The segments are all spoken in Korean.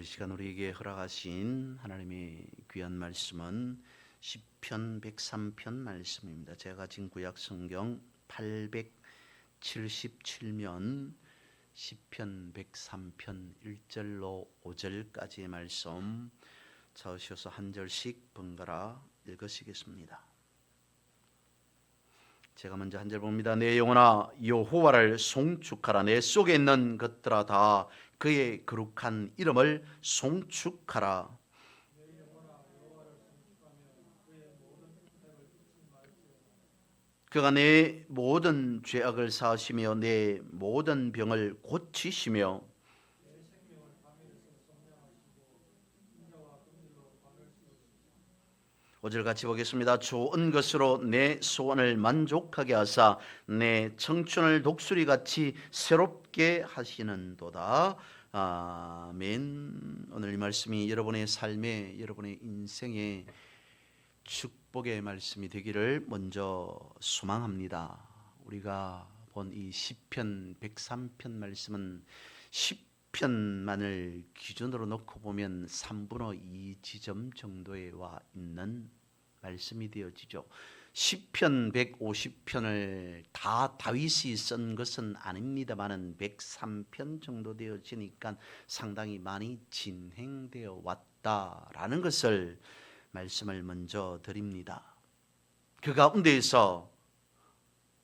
오늘 이 시간 우리에게 허락하신 하나님의 귀한 말씀은 시편 103편 말씀입니다. 제가 지금 구약 성경 877면 시편 103편 1절로 5절까지의 말씀 저으셔서 한 절씩 번갈아 읽으시겠습니다. 제가 먼저 한 절 봅니다. 내 영혼아 여호와를 송축하라 내 속에 있는 것들아 다 그의 거룩한 이름을 송축하라. 그가 내 모든 죄악을 사하시며 내 모든 병을 고치시며 오절 같이 보겠습니다. 좋은 것으로 내 소원을 만족하게 하사 내 청춘을 독수리 같이 새롭게 하시는도다. 아멘. 오늘 이 말씀이 여러분의 삶에 여러분의 인생에 축복의 말씀이 되기를 먼저 소망합니다. 우리가 본 이 시편 103편 말씀은 시 편만을 기준으로 놓고 보면 3분의 2 지점 정도에 와 있는 말씀이 되어지죠. 시편 150편을 다 다윗이 쓴 것은 아닙니다만은 103편 정도 되어지니까 상당히 많이 진행되어 왔다라는 것을 말씀을 먼저 드립니다. 그 가운데에서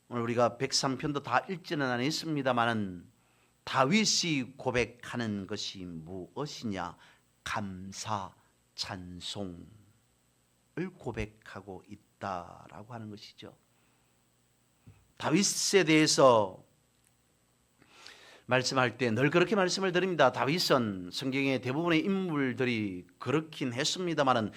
오늘 우리가 103편도 다 읽지는 않았습니다만은 다윗이 고백하는 것이 무엇이냐? 감사, 찬송을 고백하고 있다라고 하는 것이죠. 다윗에 대해서 말씀할 때 늘 그렇게 말씀을 드립니다. 다윗은 성경의 대부분의 인물들이 그렇긴 했습니다만은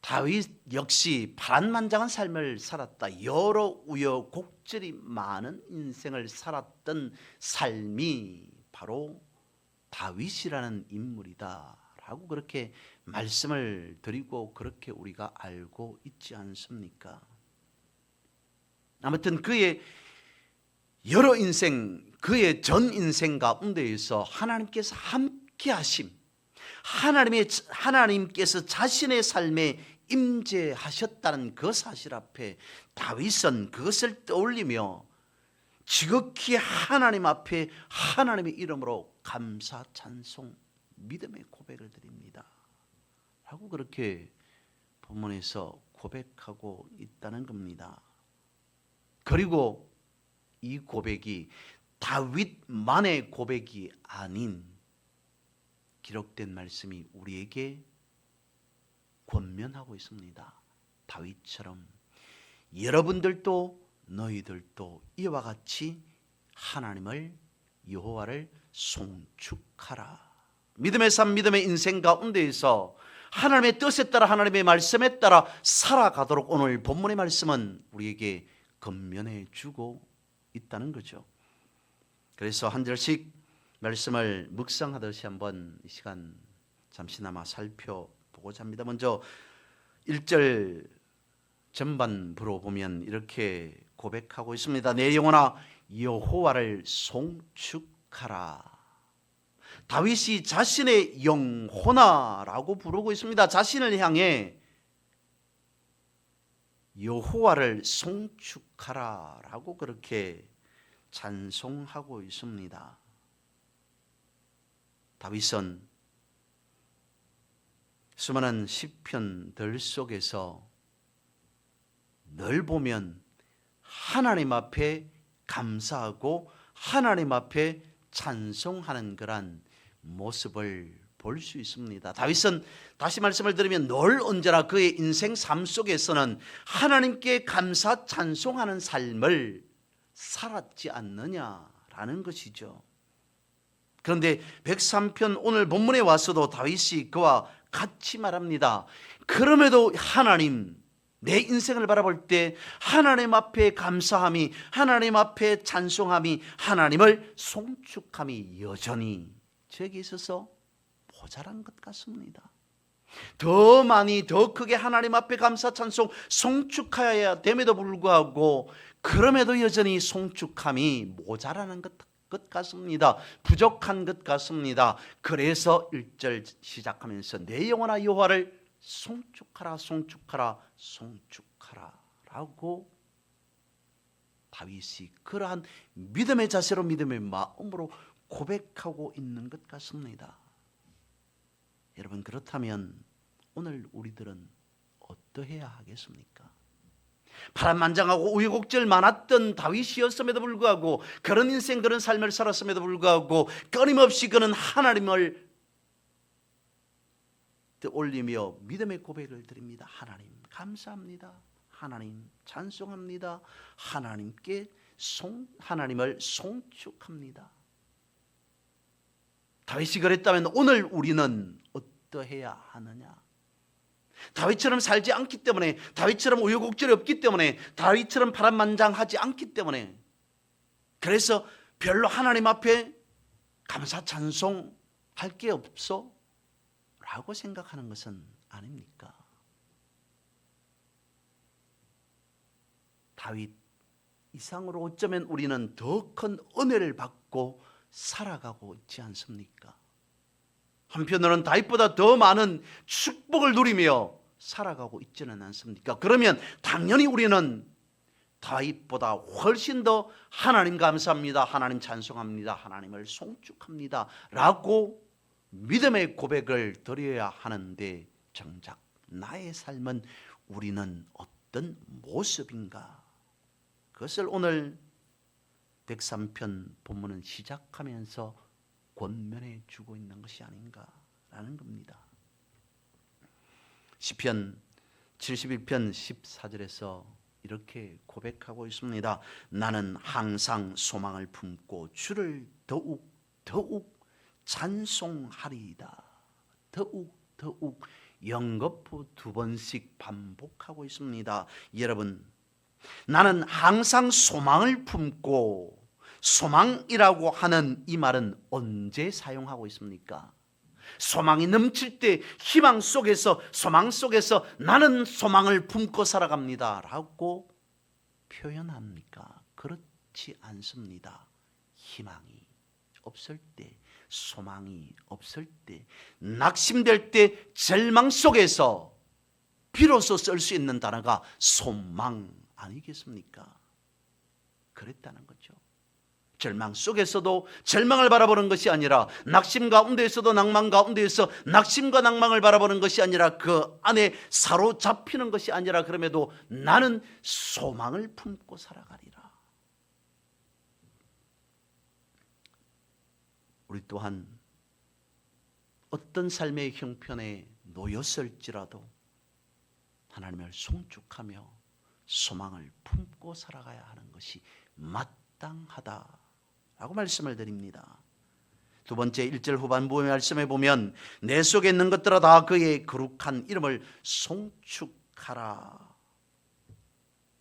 다윗 역시 파란만장한 삶을 살았다. 여러 우여곡절이 많은 인생을 살았던 삶이 바로 다윗이라는 인물이다라고 그렇게 말씀을 드리고 그렇게 우리가 알고 있지 않습니까? 아무튼 그의 여러 인생, 그의 전 인생 가운데에서 하나님께서 함께 하심, 하나님의 하나님께서 자신의 삶에 임재하셨다는 그 사실 앞에 다윗은 그것을 떠올리며 지극히 하나님 앞에 하나님의 이름으로 감사 찬송 믿음의 고백을 드립니다. 하고 그렇게 본문에서 고백하고 있다는 겁니다. 그리고 이 고백이 다윗만의 고백이 아닌 기록된 말씀이 우리에게 권면하고 있습니다. 다윗처럼 여러분들도 너희들도 이와 같이 하나님을 여호와를 송축하라. 믿음의 삶, 믿음의 인생 가운데에서 하나님의 뜻에 따라 하나님의 말씀에 따라 살아가도록 오늘 본문의 말씀은 우리에게 건면해 주고 있다는 거죠. 그래서 한 절씩 말씀을 묵상하듯이 한번 이 시간 잠시나마 살펴보고자 합니다. 먼저 1절 전반부로 보면 이렇게 고백하고 있습니다. 내 영혼아 여호와를 송축하라. 다윗이 자신의 영혼아라고 부르고 있습니다. 자신을 향해 여호와를 송축하라라고 그렇게 찬송하고 있습니다. 다윗은 수많은 시편들 속에서 늘 보면 하나님 앞에 감사하고 하나님 앞에 찬송하는 그런 모습을 볼 수 있습니다. 다윗은 다시 말씀을 드리면 늘 언제나 그의 인생 삶 속에서는 하나님께 감사 찬송하는 삶을 살았지 않느냐라는 것이죠. 그런데 103편 오늘 본문에 와서도 다윗이 그와 같이 말합니다. 그럼에도 하나님 내 인생을 바라볼 때 하나님 앞에 감사함이 하나님 앞에 찬송함이 하나님을 송축함이 여전히 저에게 있어서 모자란 것 같습니다. 더 많이 더 크게 하나님 앞에 감사 찬송 송축하여야 됨에도 불구하고 그럼에도 여전히 송축함이 모자라는 것 것 같습니다. 부족한 것 같습니다. 그래서 1절 시작하면서 내 영혼아 여호와를 송축하라 송축하라 송축하라라고 다윗이 그러한 믿음의 자세로 믿음의 마음으로 고백하고 있는 것 같습니다. 여러분 그렇다면 오늘 우리들은 어떠해야 하겠습니까? 파란만장하고 우여곡절 많았던 다윗이었음에도 불구하고 그런 인생 그런 삶을 살았음에도 불구하고 끊임없이 그는 하나님을 올리며 믿음의 고백을 드립니다. 하나님 감사합니다. 하나님 찬송합니다. 하나님께 송 하나님을 송축합니다. 다윗이 그랬다면 오늘 우리는 어떠해야 하느냐? 다윗처럼 살지 않기 때문에 다윗처럼 우여곡절이 없기 때문에 다윗처럼 파란만장하지 않기 때문에 그래서 별로 하나님 앞에 감사 찬송 할 게 없어 라고 생각하는 것은 아닙니까? 다윗 이상으로 어쩌면 우리는 더 큰 은혜를 받고 살아가고 있지 않습니까? 한편으로는 다윗보다 더 많은 축복을 누리며 살아가고 있지는 않습니까? 그러면 당연히 우리는 다윗보다 훨씬 더 하나님 감사합니다. 하나님 찬송합니다. 하나님을 송축합니다. 라고 믿음의 고백을 드려야 하는데 정작 나의 삶은 우리는 어떤 모습인가? 그것을 오늘 103편 본문은 시작하면서 권면해 주고 있는 것이 아닌가라는 겁니다. 시편 71편 14절에서 이렇게 고백하고 있습니다. 나는 항상 소망을 품고 주를 더욱 더욱 찬송하리이다. 더욱 더욱 영거푸 두 번씩 반복하고 있습니다. 여러분 나는 항상 소망을 품고 소망이라고 하는 이 말은 언제 사용하고 있습니까? 소망이 넘칠 때 희망 속에서 소망 속에서 나는 소망을 품고 살아갑니다. 라고 표현합니까? 그렇지 않습니다. 희망이 없을 때, 소망이 없을 때, 낙심될 때, 절망 속에서 비로소 쓸 수 있는 단어가 소망 아니겠습니까? 그랬다는 거죠. 절망 속에서도 절망을 바라보는 것이 아니라 낙심 가운데에서도 낭만 가운데에서 낙심과 낭망을 바라보는 것이 아니라 그 안에 사로잡히는 것이 아니라 그럼에도 나는 소망을 품고 살아가리라. 우리 또한 어떤 삶의 형편에 놓였을지라도 하나님을 송축하며 소망을 품고 살아가야 하는 것이 마땅하다 라고 말씀을 드립니다. 두 번째 1절 후반부의 말씀에 보면 내 속에 있는 것들아 다 그의 거룩한 이름을 송축하라.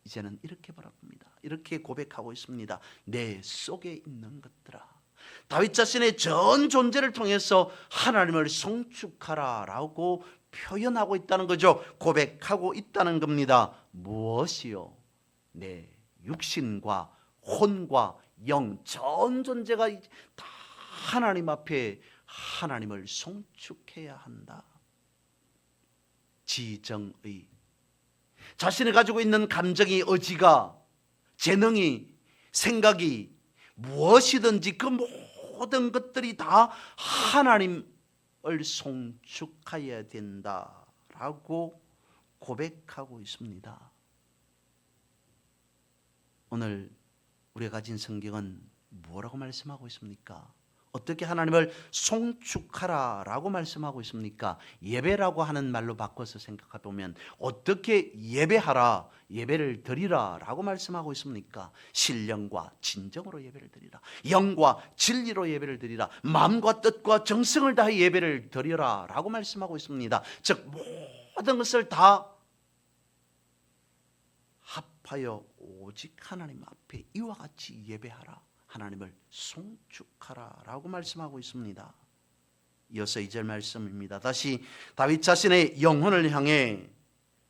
이제는 이렇게 바랍니다. 이렇게 고백하고 있습니다. 내 속에 있는 것들아. 다윗 자신의 전 존재를 통해서 하나님을 송축하라라고 표현하고 있다는 거죠. 고백하고 있다는 겁니다. 무엇이요? 내 육신과 혼과 영 전 존재가 다 하나님 앞에 하나님을 송축해야 한다. 지정의 자신이 가지고 있는 감정이 의지가 재능이 생각이 무엇이든지 그 모든 것들이 다 하나님을 송축하여야 된다라고 고백하고 있습니다. 오늘 우리가 가진 성경은 뭐라고 말씀하고 있습니까? 어떻게 하나님을 송축하라라고 말씀하고 있습니까? 예배라고 하는 말로 바꿔서 생각해 보면 어떻게 예배하라, 예배를 드리라라고 말씀하고 있습니까? 신령과 진정으로 예배를 드리라. 영과 진리로 예배를 드리라. 마음과 뜻과 정성을 다해 예배를 드리라라고 말씀하고 있습니다. 즉 모든 것을 다 합하여 오직 하나님 앞에 이와 같이 예배하라. 하나님을 송축하라라고 말씀하고 있습니다. 이어서 2절 말씀입니다. 다시 다윗 자신의 영혼을 향해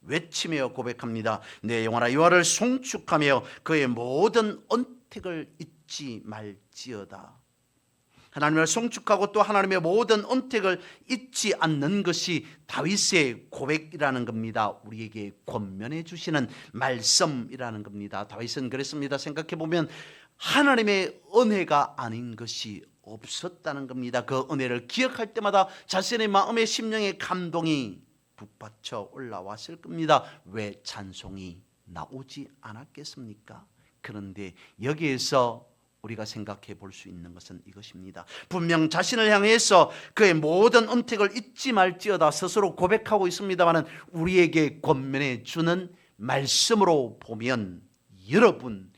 외치며 고백합니다. 내 영혼아 여호와를 송축하며 그의 모든 언택을 잊지 말지어다. 하나님을 송축하고 또 하나님의 모든 언택을 잊지 않는 것이 다윗의 고백이라는 겁니다. 우리에게 권면해 주시는 말씀이라는 겁니다. 다윗은 그랬습니다. 생각해 보면 하나님의 은혜가 아닌 것이 없었다는 겁니다. 그 은혜를 기억할 때마다 자신의 마음의 심령의 감동이 북받쳐 올라왔을 겁니다. 왜 찬송이 나오지 않았겠습니까? 그런데 여기에서 우리가 생각해 볼 수 있는 것은 이것입니다. 분명 자신을 향해서 그의 모든 은택을 잊지 말지어다 스스로 고백하고 있습니다만은 우리에게 권면해 주는 말씀으로 보면 여러분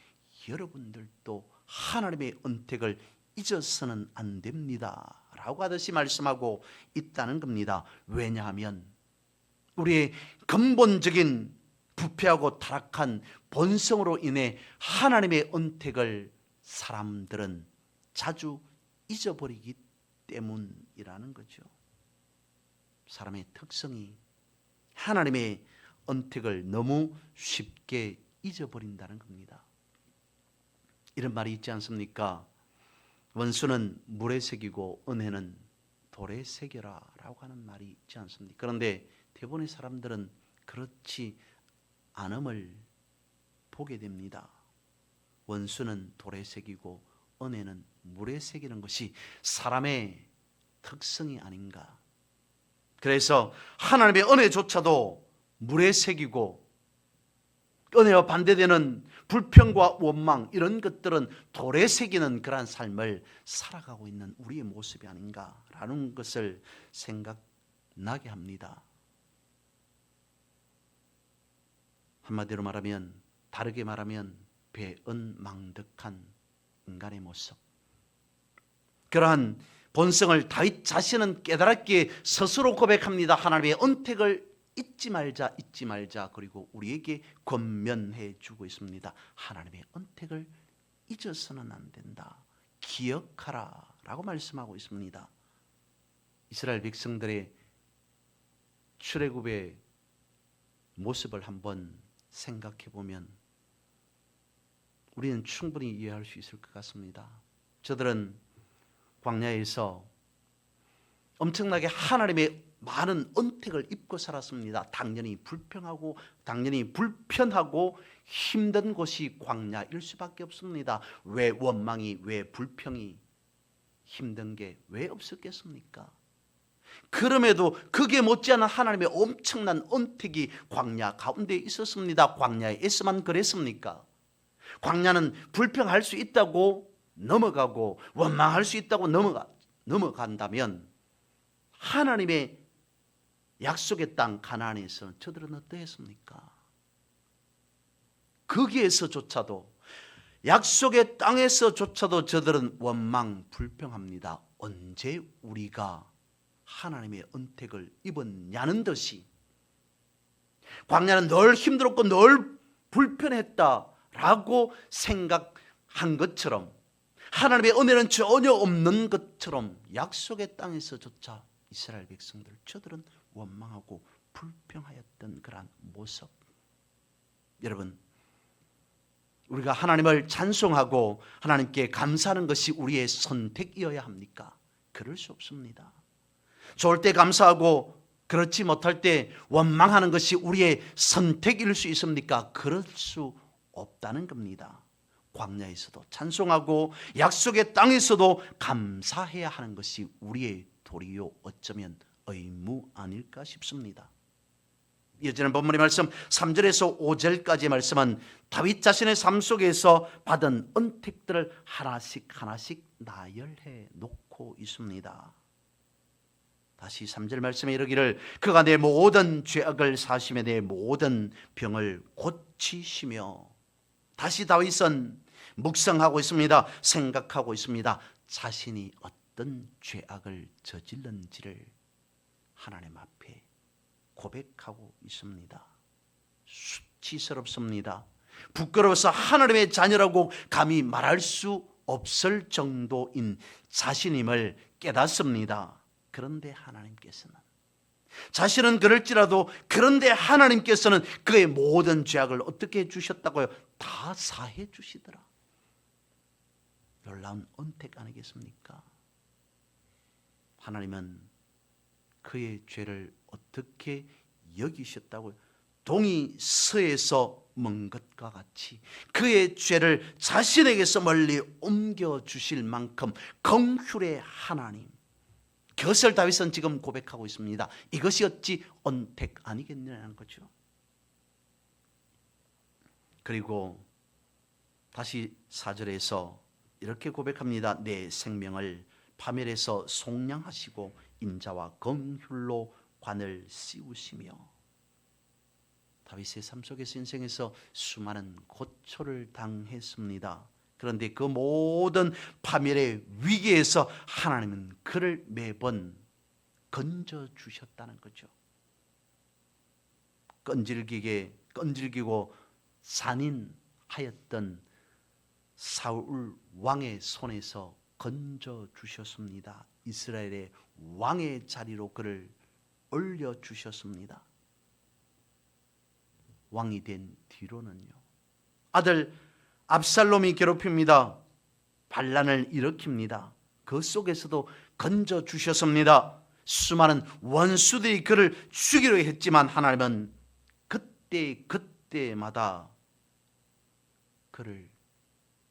여러분들도 하나님의 은택을 잊어서는 안 됩니다. 라고 하듯이 말씀하고 있다는 겁니다. 왜냐하면 우리의 근본적인 부패하고 타락한 본성으로 인해 하나님의 은택을 사람들은 자주 잊어버리기 때문이라는 거죠. 사람의 특성이 하나님의 은택을 너무 쉽게 잊어버린다는 겁니다. 이런 말이 있지 않습니까? 원수는 물에 새기고 은혜는 돌에 새겨라라고 하는 말이 있지 않습니까? 그런데 대부분의 사람들은 그렇지 않음을 보게 됩니다. 원수는 돌에 새기고 은혜는 물에 새기는 것이 사람의 특성이 아닌가. 그래서 하나님의 은혜조차도 물에 새기고 은혜와 반대되는 불평과 원망 이런 것들은 돌에 새기는 그러한 삶을 살아가고 있는 우리의 모습이 아닌가라는 것을 생각나게 합니다. 한마디로 말하면 다르게 말하면 배은망덕한 인간의 모습. 그러한 본성을 다윗 자신은 깨달았기에 스스로 고백합니다. 하나님의 은택을 잊지 말자, 잊지 말자. 그리고 우리에게 권면해 주고 있습니다. 하나님의 은택을 잊어서는 안 된다. 기억하라. 라고 말씀하고 있습니다. 이스라엘 백성들의 출애굽의 모습을 한번 생각해 보면 우리는 충분히 이해할 수 있을 것 같습니다. 저들은 광야에서 엄청나게 하나님의 많은 은택을 입고 살았습니다. 당연히 불평하고 당연히 불편하고 힘든 곳이 광야일 수밖에 없습니다. 왜 원망이 왜 불평이 힘든 게 왜 없었겠습니까? 그럼에도 그게 못지않은 하나님의 엄청난 은택이 광야 가운데 있었습니다. 광야에서만 그랬습니까? 광야는 불평할 수 있다고 넘어가고 원망할 수 있다고 넘어가 넘어간다면 하나님의 약속의 땅 가나안에서 저들은 어떠했습니까? 거기에서조차도 약속의 땅에서조차도 저들은 원망 불평합니다. 언제 우리가 하나님의 은택을 입었냐는 듯이 광야는 늘 힘들었고 늘 불편했다 라고 생각한 것처럼 하나님의 은혜는 전혀 없는 것처럼 약속의 땅에서조차 이스라엘 백성들 저들은 원망하고 불평하였던 그러한 모습 여러분 우리가 하나님을 찬송하고 하나님께 감사하는 것이 우리의 선택이어야 합니까? 그럴 수 없습니다. 좋을 때 감사하고 그렇지 못할 때 원망하는 것이 우리의 선택일 수 있습니까? 그럴 수 없다는 겁니다. 광야에서도 찬송하고 약속의 땅에서도 감사해야 하는 것이 우리의 도리요 어쩌면 의무 아닐까 싶습니다. 이어지는 본문의 말씀 3절에서 5절까지의 말씀은 다윗 자신의 삶 속에서 받은 은택들을 하나씩 하나씩 나열해 놓고 있습니다. 다시 3절 말씀에 이르기를 그가 내 모든 죄악을 사심에 내 모든 병을 고치시며 다시 다윗은 묵상하고 있습니다. 생각하고 있습니다. 자신이 어떤 죄악을 저질른지를 하나님 앞에 고백하고 있습니다. 수치스럽습니다. 부끄러워서 하나님의 자녀라고 감히 말할 수 없을 정도인 자신임을 깨닫습니다. 그런데 하나님께서는 자신은 그럴지라도 그런데 하나님께서는 그의 모든 죄악을 어떻게 해주셨다고요? 다 사해 주시더라. 놀라운 언택 아니겠습니까? 하나님은 그의 죄를 어떻게 여기셨다고요? 동이 서에서 먼 것과 같이 그의 죄를 자신에게서 멀리 옮겨 주실 만큼 긍휼의 하나님. 그것을 다윗은 지금 고백하고 있습니다. 이것이 어찌 언택 아니겠느냐는 거죠. 그리고 다시 사절에서 이렇게 고백합니다. 내 생명을 파멸해서 속량하시고 인자와 긍휼로 관을 씌우시며 다윗의 삶 속에서 인생에서 수많은 고초를 당했습니다. 그런데 그 모든 파멸의 위기에서 하나님은 그를 매번 건져 주셨다는 거죠. 끈질기게 끈질기고 산인하였던 사울 왕의 손에서 건져 주셨습니다. 이스라엘의 왕의 자리로 그를 올려 주셨습니다. 왕이 된 뒤로는요. 아들 압살롬이 괴롭힙니다. 반란을 일으킵니다. 그 속에서도 건져 주셨습니다. 수많은 원수들이 그를 죽이려 했지만 하나님은 그때 그때마다 그를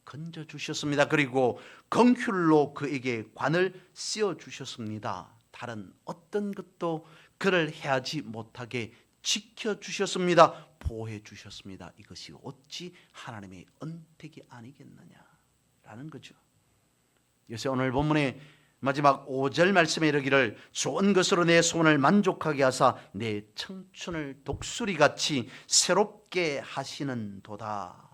건져 주셨습니다. 그리고 긍휼로 그에게 관을 씌워 주셨습니다. 다른 어떤 것도 그를 해하지 못하게 지켜 주셨습니다. 보호해 주셨습니다. 이것이 어찌 하나님의 언택이 아니겠느냐라는 거죠. 요새 오늘 본문의 마지막 5절 말씀에 이르기를 좋은 것으로 내 소원을 만족하게 하사 내 청춘을 독수리 같이 새롭게 하시는 도다.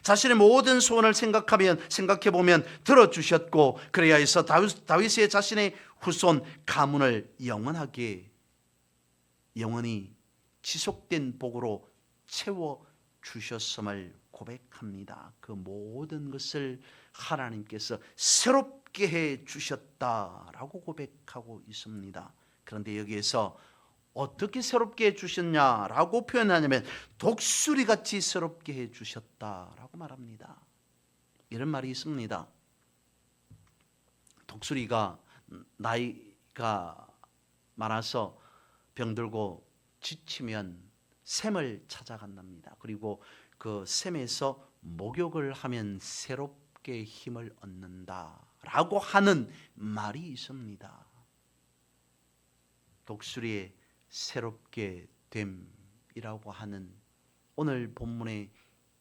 자신의 모든 소원을 생각하면 생각해 보면 들어 주셨고 그래야 해서 다윗, 다윗의 자신의 후손 가문을 영원하게 영원히 지속된 복으로 채워 주셨음을 고백합니다. 그 모든 것을 하나님께서 새롭게 해 주셨다라고 고백하고 있습니다. 그런데 여기에서 어떻게 새롭게 해 주셨냐라고 표현하냐면 독수리 같이 새롭게 해 주셨다라고 말합니다. 이런 말이 있습니다. 독수리가 나이가 많아서 병들고 지치면 샘을 찾아간답니다. 그리고 그 샘에서 목욕을 하면 새롭게 힘을 얻는다라고 하는 말이 있습니다. 독수리의 새롭게 됨이라고 하는 오늘 본문의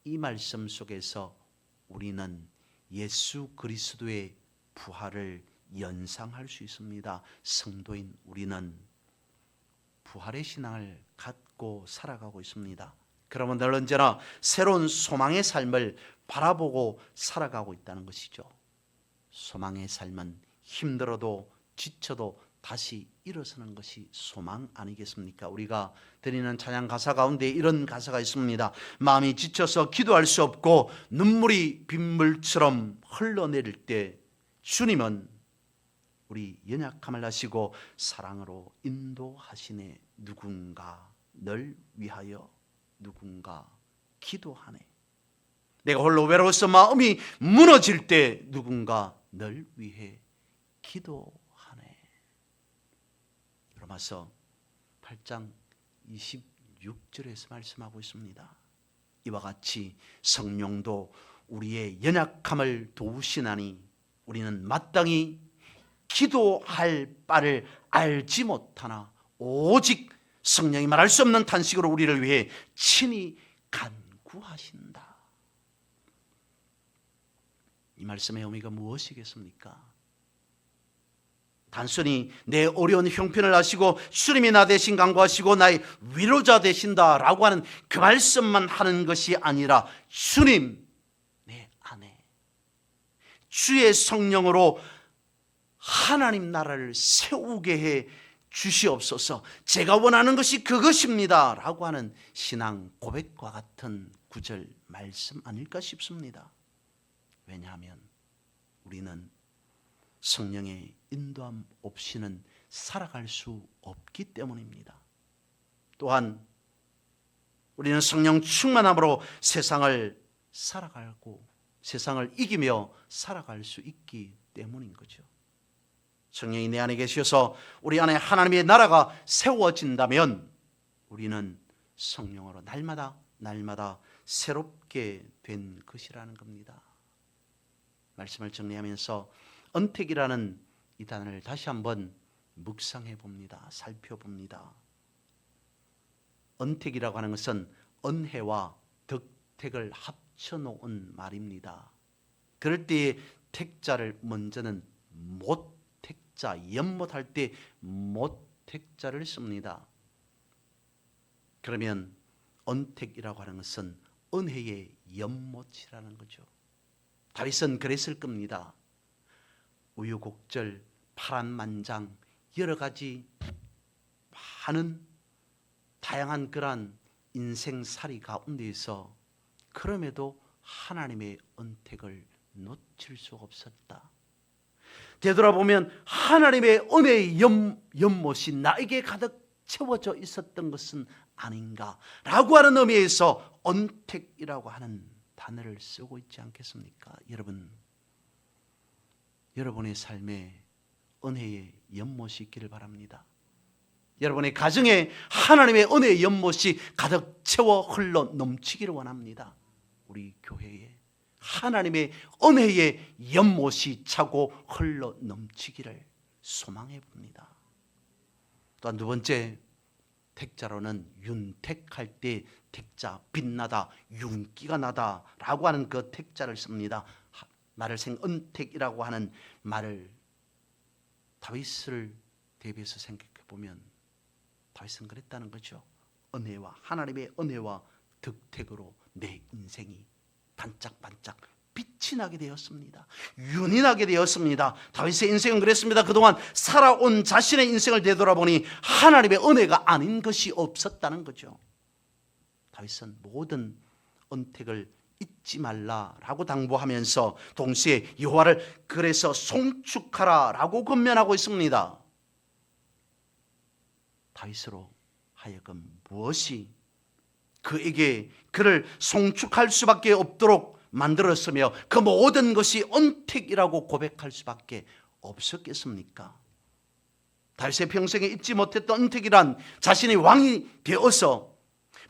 이 말씀 속에서 우리는 예수 그리스도의 부활을 연상할 수 있습니다. 성도인 우리는 부활의 신앙을 갖고 살아가고 있습니다. 그러면 늘 언제나 새로운 소망의 삶을 바라보고 살아가고 있다는 것이죠. 소망의 삶은 힘들어도 지쳐도 다시 일어서는 것이 소망 아니겠습니까? 우리가 드리는 찬양 가사 가운데 이런 가사가 있습니다. 마음이 지쳐서 기도할 수 없고 눈물이 빗물처럼 흘러내릴 때 주님은 우리 연약함을 아시고 사랑으로 인도하시네. 누군가 널 위하여 누군가 기도하네. 내가 홀로 외로워서 마음이 무너질 때 누군가 널 위해 기도하네. 로마서 8장 26절에서 말씀하고 있습니다. 이와 같이 성령도 우리의 연약함을 도우시나니 우리는 마땅히 기도할 바를 알지 못하나 오직 성령이 말할 수 없는 탄식으로 우리를 위해 친히 간구하신다. 이 말씀의 의미가 무엇이겠습니까? 단순히 내 어려운 형편을 아시고 주님이 나 대신 간구하시고 나의 위로자 되신다라고 하는 그 말씀만 하는 것이 아니라 주님 내 안에 주의 성령으로 하나님 나라를 세우게 해 주시옵소서. 제가 원하는 것이 그것입니다. 라고 하는 신앙 고백과 같은 구절 말씀 아닐까 싶습니다. 왜냐하면 우리는 성령의 인도함 없이는 살아갈 수 없기 때문입니다. 또한 우리는 성령 충만함으로 세상을 살아가고 세상을 이기며 살아갈 수 있기 때문인 거죠. 성령이 내 안에 계셔서 우리 안에 하나님의 나라가 세워진다면 우리는 성령으로 날마다 날마다 새롭게 된 것이라는 겁니다. 말씀을 정리하면서 언택이라는 이 단어를 다시 한번 묵상해 봅니다. 살펴봅니다. 언택이라고 하는 것은 언해와 덕택을 합쳐 놓은 말입니다. 그럴 때에 택자를 먼저는 못택 자 연못할 때 못택자를 씁니다. 그러면 언택이라고 하는 것은 은혜의 연못이라는 거죠. 다윗은 그랬을 겁니다. 우유곡절, 파란만장 여러 가지 많은 다양한 그러한 인생살이 가운데에서 그럼에도 하나님의 언택을 놓칠 수 없었다. 되돌아보면 하나님의 은혜의 연, 연못이 나에게 가득 채워져 있었던 것은 아닌가라고 하는 의미에서 언택이라고 하는 단어를 쓰고 있지 않겠습니까? 여러분, 여러분의 삶에 은혜의 연못이 있기를 바랍니다. 여러분의 가정에 하나님의 은혜의 연못이 가득 채워 흘러 넘치기를 원합니다. 우리 교회에 하나님의 은혜의 연못이 차고 흘러 넘치기를 소망해 봅니다. 또한 두 번째 택자로는 윤택할 때 택자 빛나다 윤기가 나다라고 하는 그 택자를 씁니다. 하- 나를 생 은택이라고 하는 말을 다윗을 대비해서 생각해 보면 다윗은 그랬다는 거죠. 은혜와 하나님의 은혜와 득택으로 내 인생이 반짝반짝 빛이 나게 되었습니다. 윤이 나게 되었습니다. 다윗의 인생은 그랬습니다. 그동안 살아온 자신의 인생을 되돌아보니 하나님의 은혜가 아닌 것이 없었다는 거죠. 다윗은 모든 언택을 잊지 말라라고 당부하면서 동시에 여호와를 그래서 송축하라라고 권면하고 있습니다. 다윗으로 하여금 무엇이 그에게 그를 송축할 수밖에 없도록 만들었으며 그 모든 것이 언택이라고 고백할 수밖에 없었겠습니까? 다윗의 평생에 잊지 못했던 언택이란 자신이 왕이 되어서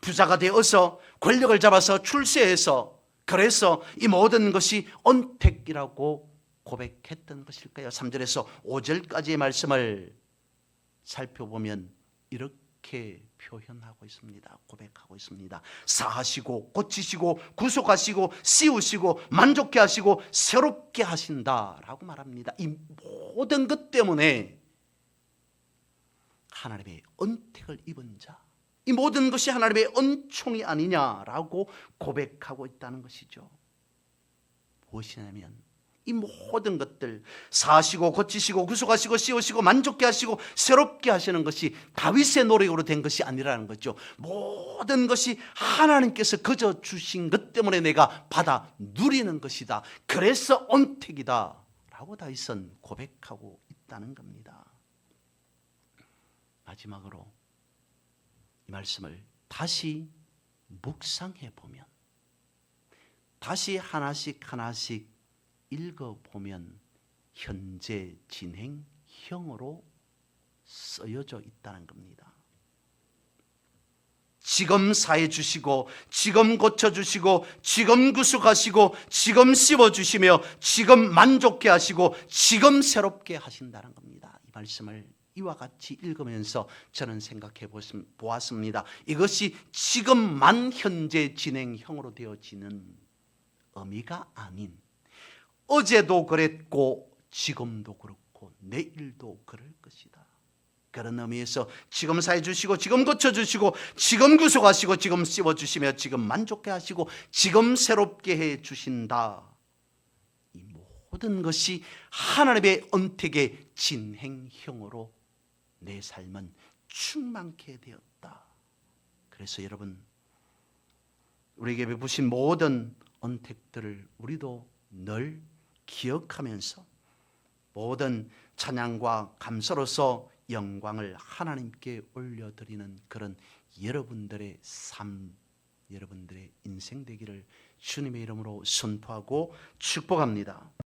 부자가 되어서 권력을 잡아서 출세해서 그래서 이 모든 것이 언택이라고 고백했던 것일까요? 3절에서 5절까지의 말씀을 살펴보면 이렇게 표현하고 있습니다. 고백하고 있습니다. 사하시고 고치시고 구속하시고 씌우시고 만족케 하시고 새롭게 하신다라고 말합니다. 이 모든 것 때문에 하나님의 언택을 입은 자, 이 모든 것이 하나님의恩총이 아니냐라고 고백하고 있다는 것이죠. 무엇이냐면 이 모든 것들 사시고 고치시고 구속하시고 씌우시고 만족케 하시고 새롭게 하시는 것이 다윗의 노력으로 된 것이 아니라는 거죠. 모든 것이 하나님께서 거저 주신 것 때문에 내가 받아 누리는 것이다. 그래서 언택이다 라고 다윗은 고백하고 있다는 겁니다. 마지막으로 이 말씀을 다시 묵상해 보면 다시 하나씩 하나씩 읽어 보면 현재 진행형으로 쓰여져 있다는 겁니다. 지금 사해 주시고 지금 고쳐 주시고 지금 구속하시고 지금 씹어 주시며 지금 만족케 하시고 지금 새롭게 하신다는 겁니다. 이 말씀을 이와 같이 읽으면서 저는 생각해 보았습니다. 이것이 지금만 현재 진행형으로 되어지는 의미가 아닌 어제도 그랬고 지금도 그렇고 내일도 그럴 것이다. 그런 의미에서 지금 사해 주시고 지금 고쳐 주시고 지금 구속하시고 지금 씹어 주시며 지금 만족해 하시고 지금 새롭게 해 주신다. 이 모든 것이 하나님의 언택의 진행형으로 내 삶은 충만케 되었다. 그래서 여러분 우리에게 베푸신 모든 언택들을 우리도 늘 기억하면서 모든 찬양과 감사로서 영광을 하나님께 올려드리는 그런 여러분들의 삶, 여러분들의 인생 되기를 주님의 이름으로 선포하고 축복합니다.